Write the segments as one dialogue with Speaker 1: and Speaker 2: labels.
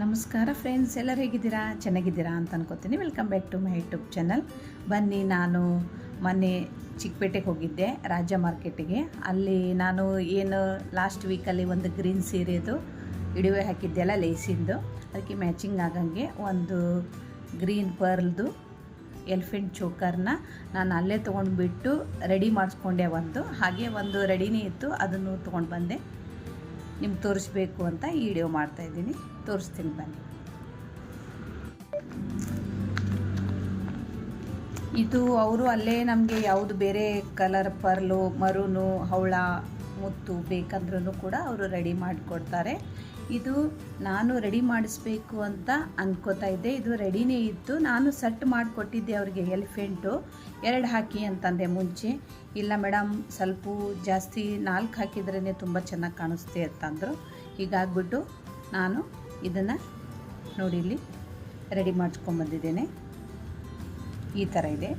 Speaker 1: ನಮಸ್ಕಾರ ಫ್ರೆಂಡ್ಸ್ ಎಲ್ಲರೂ ಹೇಗಿದ್ದೀರಾ? ಚೆನ್ನಾಗಿದ್ದೀರಾ ಅಂತ ಅನ್ಕೋತೀನಿ. Welcome back to my YouTube channel ಬನ್ನಿ, ನಾನು ಮೊನ್ನೆ ಚಿಕ್ಕಪೇಟೆಗೆ ಹೋಗಿದ್ದೆ ರಾಜ್ಯ ಮಾರ್ಕೆಟಿಗೆ ಅಲ್ಲಿ ನಾನು ಏನು ಲಾಸ್ಟ್ ವೀಕಲ್ಲಿ ಒಂದು ಗ್ರೀನ್ ಸೀರೆದು ಇಡುವೆ ಹಾಕಿದ್ದೆಲ್ಲ ಲೇಸಿಂದು ಅದಕ್ಕೆ ಮ್ಯಾಚಿಂಗ್ ಆಗಂಗೆ ಒಂದು ಗ್ರೀನ್ ಪರ್ಲ್ದು ಎಲಿಫೆಂಟ್ ಚೋಕರ್ನ ನಾನು ಅಲ್ಲೇ ತೊಗೊಂಡ್ಬಿಟ್ಟು ರೆಡಿ ಮಾಡಿಸ್ಕೊಂಡೆ ಒಂದು ಹಾಗೆ ಒಂದು ರೆಡಿನೇ ಇತ್ತು, ಅದನ್ನು ತೊಗೊಂಡು ಬಂದೆ. ನಿಮ್ಗೆ ತೋರಿಸ್ಬೇಕು ಅಂತ ಈ ವಿಡಿಯೋ ಮಾಡ್ತಾ ಇದ್ದೀನಿ. ತೋರಿಸ್ತೀನಿ ಬನ್ನಿ. ಇದು ಅವರು ಅಲ್ಲೇ ನಮಗೆ ಯಾವುದು ಬೇರೆ ಕಲರ್ ಪರ್ಲು ಮರುನು ಹವಳ ಮುತ್ತು ಬೇಕಂದ್ರೂ ಕೂಡ ಅವರು ರೆಡಿ ಮಾಡಿಕೊಡ್ತಾರೆ. ಇದು ನಾನು ರೆಡಿ ಮಾಡಿಸ್ಬೇಕು ಅಂತ ಅಂದ್ಕೋತಾ ಇದ್ದೆ. ಇದು ರೆಡಿನೇ ಇತ್ತು. ನಾನು ಸೆಟ್ ಮಾಡಿಕೊಟ್ಟಿದ್ದೆ ಅವ್ರಿಗೆ ಎಲಿಫೆಂಟು. ಎರಡು ಹಾಕಿ ಅಂತಂದೆ ಮುಂಚೆ. ಇಲ್ಲ ಮೇಡಮ್, ಸ್ವಲ್ಪ ಜಾಸ್ತಿ ನಾಲ್ಕು ಹಾಕಿದ್ರೇ ತುಂಬ ಚೆನ್ನಾಗಿ ಕಾಣಿಸ್ತೆ ಅಂತಂದರು. ಹೀಗಾಗ್ಬಿಟ್ಟು ನಾನು ಇದನ್ನು ನೋಡಿ ಇಲ್ಲಿ ರೆಡಿ ಮಾಡಿಸ್ಕೊಂಬಂದಿದ್ದೇನೆ. ಈ ಥರ ಇದೆ.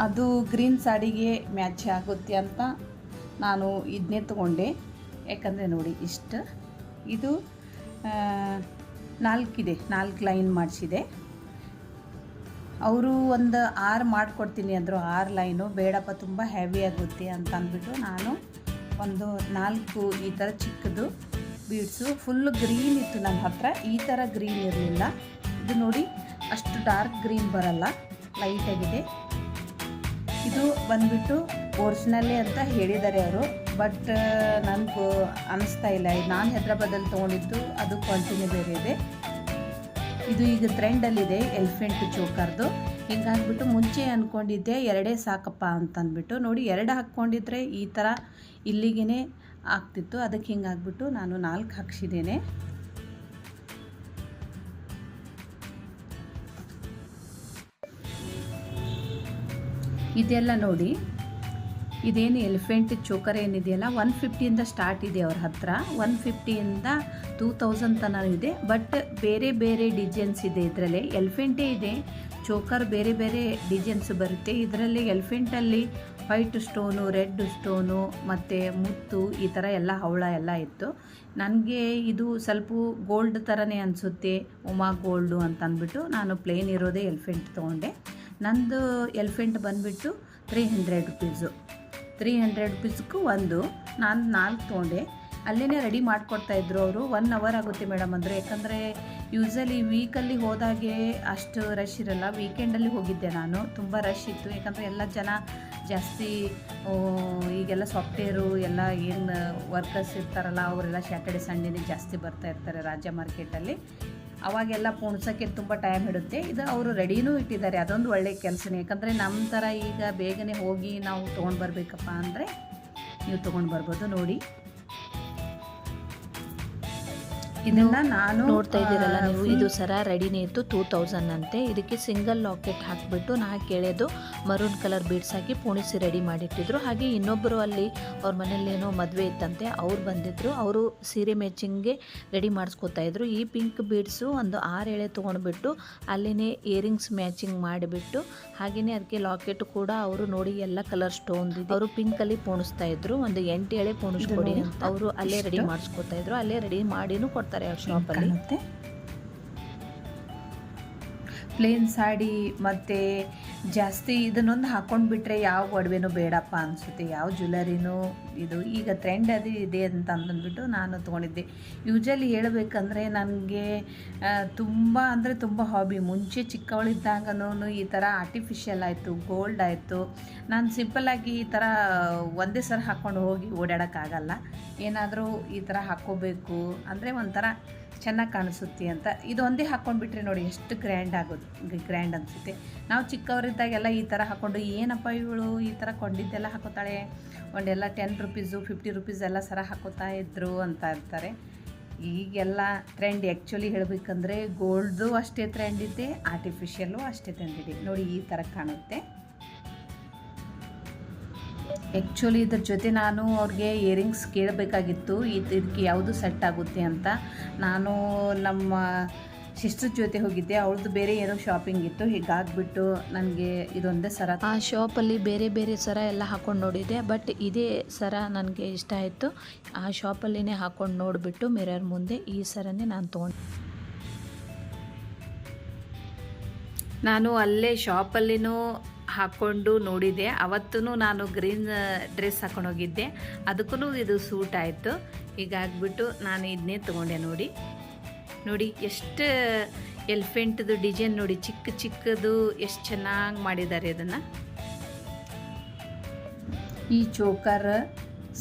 Speaker 1: ಅದು ಗ್ರೀನ್ ಸಾಡಿಗೆ ಮ್ಯಾಚ್ ಆಗುತ್ತೆ ಅಂತ ನಾನು ಇದನ್ನೇ ತೊಗೊಂಡೆ. ಯಾಕಂದರೆ ನೋಡಿ, ಇಷ್ಟು. ಇದು ನಾಲ್ಕಿದೆ, ನಾಲ್ಕು ಲೈನ್ ಮಾಡಿಸಿದೆ. ಅವರು ಒಂದು ಆರು ಮಾಡಿಕೊಡ್ತೀನಿ ಅಂದರು, ಆರು ಲೈನು. ಬೇಡಪ್ಪ, ತುಂಬ ಹೆವಿ ಆಗುತ್ತೆ ಅಂತ ಅಂದ್ಬಿಟ್ಟು ನಾನು ಒಂದು ನಾಲ್ಕು ಈ ಥರ ಚಿಕ್ಕದು ಬೀಡ್ಸು. ಫುಲ್ ಗ್ರೀನ್ ಇತ್ತು ನನ್ನ ಹತ್ರ. ಈ ಥರ ಗ್ರೀನ್ ಇರಲಿಲ್ಲ. ಇದು ನೋಡಿ, ಅಷ್ಟು ಡಾರ್ಕ್ ಗ್ರೀನ್ ಬರಲ್ಲ. ಲೈಟಾಗಿದೆ ಇದು ಬಂದ್ಬಿಟ್ಟು ಒರಿಜಿನಲ್ಲೇ ಅಂತ ಹೇಳಿದ್ದಾರೆ ಅವರು. ಬಟ್ ನನಗೂ ಅನಿಸ್ತಾ ಇಲ್ಲ. ನಾನು ಹೈದ್ರಾಬಾದಲ್ಲಿ ತೊಗೊಂಡಿದ್ದು, ಅದು ಕ್ವಾಲಿಟಿನೇ ಬೇರೆ ಇದೆ. ಇದು ಈಗ ಟ್ರೆಂಡಲ್ಲಿದೆ ಎಲಿಫೆಂಟ್ ಚೋಕರ್ದು ಹಿಂಗಾಗ್ಬಿಟ್ಟು ಮುಂಚೆ ಅಂದ್ಕೊಂಡಿದ್ದೆ ಎರಡೇ ಸಾಕಪ್ಪ ಅಂತಂದ್ಬಿಟ್ಟು. ನೋಡಿ, ಎರಡು ಹಾಕ್ಕೊಂಡಿದ್ರೆ ಈ ಥರ ಇಲ್ಲಿಗೇ ಆಗ್ತಿತ್ತು. ಅದಕ್ಕೆ ಹಿಂಗಾಗ್ಬಿಟ್ಟು ನಾನು ನಾಲ್ಕು ಹಾಕ್ಸಿದ್ದೇನೆ. ಇದೆಲ್ಲ ನೋಡಿ. ಇದೇನು ಎಲಿಫೆಂಟ್ ಚೋಕರ್ ಏನಿದೆಯಲ್ಲ ಒನ್ ಫಿಫ್ಟಿಯಿಂದ ಸ್ಟಾರ್ಟ್ ಇದೆ ಅವ್ರ ಹತ್ರ. ಒನ್ ಫಿಫ್ಟಿಯಿಂದ ಟೂ ತೌಸಂಡ್ ತನಕ ಇದೆ. ಬಟ್ ಬೇರೆ ಬೇರೆ ಡಿಸೈನ್ಸ್ ಇದೆ ಇದರಲ್ಲಿ. ಎಲಿಫೆಂಟೇ ಇದೆ. ಚೋಕರ್ ಬೇರೆ ಬೇರೆ ಡಿಸೈನ್ಸ್ ಬರುತ್ತೆ. ಇದರಲ್ಲಿ ಎಲಿಫೆಂಟಲ್ಲಿ ವೈಟ್ ಸ್ಟೋನು ರೆಡ್ ಸ್ಟೋನು ಮತ್ತು ಮುತ್ತು ಈ ಥರ ಎಲ್ಲ ಹವಳ ಎಲ್ಲ ಇತ್ತು. ನನಗೆ ಇದು ಸ್ವಲ್ಪ ಗೋಲ್ಡ್ ಥರನೇ ಅನಿಸುತ್ತೆ. ಉಮಾ ಗೋಲ್ಡು ಅಂತ ಅಂದ್ಬಿಟ್ಟು ನಾನು ಪ್ಲೇನ್ ಇರೋದೇ ಎಲಿಫೆಂಟ್ ತೊಗೊಂಡೆ. ನಂದು ಎಲಿಫೆಂಟ್ ಬಂದುಬಿಟ್ಟು three hundred rupees three hundred ರುಪೀಸ್ಗೂ ಒಂದು. ನಾನು ನಾಲ್ಕು ತೊಗೊಂಡೆ. ಅಲ್ಲೇ ರೆಡಿ ಮಾಡಿಕೊಡ್ತಾ ಇದ್ರು ಅವರು. ಒನ್ ಅವರ್ ಆಗುತ್ತೆ ಮೇಡಮ್ ಅಂದರೆ. ಯಾಕಂದರೆ ಯೂಸಲಿ ವೀಕಲ್ಲಿ ಹೋದಾಗೆ ಅಷ್ಟು ರಶ್ ಇರಲ್ಲ. ವೀಕೆಂಡಲ್ಲಿ ಹೋಗಿದ್ದೆ ನಾನು. ತುಂಬ ರಶ್ ಇತ್ತು. ಯಾಕಂದರೆ ಎಲ್ಲ ಜನ ಜಾಸ್ತಿ ಈಗೆಲ್ಲ ಸಾಫ್ಟ್ವೇರು ಎಲ್ಲ ಏನು ವರ್ಕರ್ಸ್ ಇರ್ತಾರಲ್ಲ, ಅವರೆಲ್ಲ ಸ್ಯಾಟರ್ಡೆ ಸಂಡೇನೇ ಜಾಸ್ತಿ ಬರ್ತಾ ಇರ್ತಾರೆ ರಾಜ್ಯ ಮಾರ್ಕೆಟಲ್ಲಿ ಅವಾಗೆಲ್ಲ ಪೋಣಿಸೋಕ್ಕೆ ತುಂಬ ಟೈಮ್ ಹಿಡುತ್ತೆ. ಇದು ಅವರು ರೆಡಿನೂ ಇಟ್ಟಿದ್ದಾರೆ. ಅದೊಂದು ಒಳ್ಳೆ ಕೆಲಸನೇ. ಯಾಕಂದರೆ ನಮ್ಮ ಥರ ಈಗ ಬೇಗನೆ ಹೋಗಿ ನಾವು ತೊಗೊಂಡು ಬರಬೇಕಪ್ಪ ಅಂದರೆ ನೀವು ತೊಗೊಂಡು ಬರ್ಬೋದು ನೋಡಿ. ಇದನ್ನ ನಾನು
Speaker 2: ನೋಡ್ತಾ ಇದ್ದೀರಲ್ಲ ನೀವು ಇದು ಸರ ರೆಡಿನೇ ಇತ್ತು ಟೂ ತೌಸಂಡ್ ಅಂತೆ. ಇದಕ್ಕೆ ಸಿಂಗಲ್ ಲಾಕೆಟ್ ಹಾಕಿಬಿಟ್ಟು ನಾ ಕೇಳೋದು ಮರೂನ್ ಕಲರ್ ಬೀಡ್ಸ್ ಹಾಕಿ ಪೋಣಿಸಿ ರೆಡಿ ಮಾಡಿಟ್ಟಿದ್ರು. ಹಾಗೆ ಇನ್ನೊಬ್ಬರು ಅಲ್ಲಿ ಅವ್ರ ಮನೇಲಿ ಏನೋ ಮದುವೆ ಇತ್ತಂತೆ ಅವ್ರು ಬಂದಿದ್ರು. ಅವರು ಸೀರೆ ಮ್ಯಾಚಿಂಗ್ಗೆ ರೆಡಿ ಮಾಡಿಸ್ಕೊತಾ ಇದ್ರು. ಈ ಪಿಂಕ್ ಬೀಡ್ಸು ಒಂದು ಆರು ಎಳೆ ತೊಗೊಂಡ್ಬಿಟ್ಟು ಅಲ್ಲಿನೇ ಇಯರಿಂಗ್ಸ್ ಮ್ಯಾಚಿಂಗ್ ಮಾಡಿಬಿಟ್ಟು ಹಾಗೆಯೇ ಅದಕ್ಕೆ ಲಾಕೆಟ್ ಕೂಡ ಅವರು ನೋಡಿ ಎಲ್ಲ ಕಲರ್ ಸ್ಟೋನ್ ಅವರು ಪಿಂಕಲ್ಲಿ ಪೋಣಿಸ್ತಾ ಇದ್ರು. ಒಂದು ಎಂಟು ಎಳೆ ಪೋಣಿಸ್ಕೊಡಿ ಅವರು ಅಲ್ಲೇ ರೆಡಿ ಮಾಡ್ಸ್ಕೊತಾ ಇದ್ರು. ಅಲ್ಲೇ ರೆಡಿ ಮಾಡಿನೂ ಕೊಡ್ತಾರೆ ಅವ್ರ
Speaker 1: ಹಿಂಗ್
Speaker 2: ಶಾಪಲ್ಲಿ
Speaker 1: ಕಾಣುತ್ತೆ ಪ್ಲೇನ್ ಸಾಡಿ ಮತ್ತು ಜಾಸ್ತಿ ಇದನ್ನೊಂದು ಹಾಕ್ಕೊಂಡು ಬಿಟ್ಟರೆ ಯಾವ ಒಡವೆನೂ ಬೇಡಪ್ಪ ಅನಿಸುತ್ತೆ, ಯಾವ ಜ್ಯುವೆಲರಿನೂ ಇದು ಈಗ ಟ್ರೆಂಡ್ ಅದು ಇದೆ ಅಂತ ಅಂದ್ಬಿಟ್ಟು ನಾನು ತೊಗೊಂಡಿದ್ದೆ. ಯೂಶಲಿ ಹೇಳಬೇಕಂದ್ರೆ ನನಗೆ ತುಂಬ ಅಂದರೆ ತುಂಬ ಹಾಬಿ ಮುಂಚೆ ಚಿಕ್ಕವಳಿದ್ದಾಗನೂ ಈ ಥರ ಆರ್ಟಿಫಿಷಿಯಲ್ ಆಯಿತು ಗೋಲ್ಡ್ ಆಯಿತು. ನಾನು ಸಿಂಪಲ್ಲಾಗಿ ಈ ಥರ ಒಂದೇ ಸಲ ಹಾಕ್ಕೊಂಡು ಹೋಗಿ ಓಡಾಡೋಕ್ಕಾಗಲ್ಲ. ಏನಾದರೂ ಈ ಥರ ಹಾಕ್ಕೋಬೇಕು. ಅಂದರೆ ಒಂಥರ ಚೆನ್ನಾಗಿ ಕಾಣಿಸುತ್ತೆ ಅಂತ. ಇದು ಒಂದೇ ಹಾಕ್ಕೊಂಡ್ಬಿಟ್ರೆ ನೋಡಿ ಎಷ್ಟು ಗ್ರ್ಯಾಂಡ್ ಆಗೋದು. ಗ್ರ್ಯಾಂಡ್ ಅನಿಸುತ್ತೆ. ನಾವು ಚಿಕ್ಕವರಿದ್ದಾಗೆಲ್ಲ ಈ ಥರ ಹಾಕ್ಕೊಂಡು ಏನಪ್ಪ ಇವಳು ಈ ಥರ ಕೊಂಡಿದ್ದೆಲ್ಲ ಹಾಕೋತಾಳೆ? ಒಂದೆಲ್ಲ ಟೆನ್ ರುಪೀಸು ಫಿಫ್ಟಿ ರುಪೀಸ್ ಎಲ್ಲ ಸರ ಹಾಕೋತಾ ಇದ್ರು ಅಂತ ಇರ್ತಾರೆ ಈಗೆಲ್ಲ ಟ್ರೆಂಡ್ ಆ್ಯಕ್ಚುಲಿ ಹೇಳಬೇಕಂದ್ರೆ ಗೋಲ್ಡ್ದು ಅಷ್ಟೇ ಟ್ರೆಂಡ್ ಇದೆ ಆರ್ಟಿಫಿಷಿಯಲ್ಲು ಅಷ್ಟೇ ಟ್ರೆಂಡ್ ಇದೆ. ನೋಡಿ ಈ ಥರ ಕಾಣುತ್ತೆ. ಆ್ಯಕ್ಚುಲಿ ಇದ್ರ ಜೊತೆ ನಾನು ಅವ್ರಿಗೆ ಇಯರಿಂಗ್ಸ್ ಕೇಳಬೇಕಾಗಿತ್ತು. ಇದು ಇದಕ್ಕೆ ಯಾವುದು ಸೆಟ್ ಆಗುತ್ತೆ ಅಂತ. ನಾನು ನಮ್ಮ ಸಿಸ್ಟರ್ ಜೊತೆ ಹೋಗಿದ್ದೆ. ಅವಳದು ಬೇರೆ ಏನೋ ಶಾಪಿಂಗ್ ಇತ್ತು. ಹೀಗಾಗ್ಬಿಟ್ಟು ನನಗೆ ಇದೊಂದೇ ಸರ.
Speaker 2: ಆ ಶಾಪಲ್ಲಿ ಬೇರೆ ಬೇರೆ ಸರ ಎಲ್ಲ ಹಾಕೊಂಡು ನೋಡಿದೆ ಬಟ್ ಇದೇ ಸರ ನನಗೆ ಇಷ್ಟ ಆಯಿತು. ಆ ಶಾಪಲ್ಲಿನೇ ಹಾಕೊಂಡು ನೋಡಿಬಿಟ್ಟು ಮಿರರ್ ಮುಂದೆ ಈ ಸರನೇ ನಾನು ತೊಗೊಂಡು
Speaker 1: ನಾನು ಅಲ್ಲೇ ಶಾಪಲ್ಲಿನೂ ಹಾಕ್ಕೊಂಡು ನೋಡಿದೆ. ಅವತ್ತೂ ನಾನು ಗ್ರೀನ್ ಡ್ರೆಸ್ ಹಾಕೊಂಡು ಹೋಗಿದ್ದೆ. ಅದಕ್ಕೂ ಇದು ಸೂಟ್ ಆಯಿತು. ಹೀಗಾಗ್ಬಿಟ್ಟು ನಾನು ಇದನ್ನೇ ತೊಗೊಂಡೆ ನೋಡಿ. ನೋಡಿ, ಎಷ್ಟು ಎಲಿಫೆಂಟ್ದು ಡಿಸೈನ್ ನೋಡಿ. ಚಿಕ್ಕ ಚಿಕ್ಕದು ಎಷ್ಟು ಚೆನ್ನಾಗಿ ಮಾಡಿದ್ದಾರೆ ಅದನ್ನು ಈ ಚೋಕರ್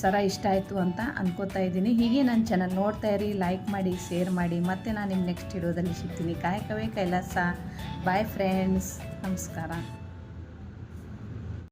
Speaker 1: ಸರ ಇಷ್ಟ ಆಯಿತು ಅಂತ ಅನ್ಕೋತಾ ಇದ್ದೀನಿ. ಹೀಗೆ ನನ್ನ ಚಾನಲ್ ನೋಡ್ತಾ ಇರಿ, ಲೈಕ್ ಮಾಡಿ, ಶೇರ್ ಮಾಡಿ. ಮತ್ತೆ ನಾನು ನಿಮ್ಮ ನೆಕ್ಸ್ಟ್ ಇಡೋದಲ್ಲಿ ಸಿಗ್ತೀನಿ. ಕಾಯಕವೇ ಕೈಲಾಸ. ಬಾಯ್ ಫ್ರೆಂಡ್ಸ್ ನಮಸ್ಕಾರ.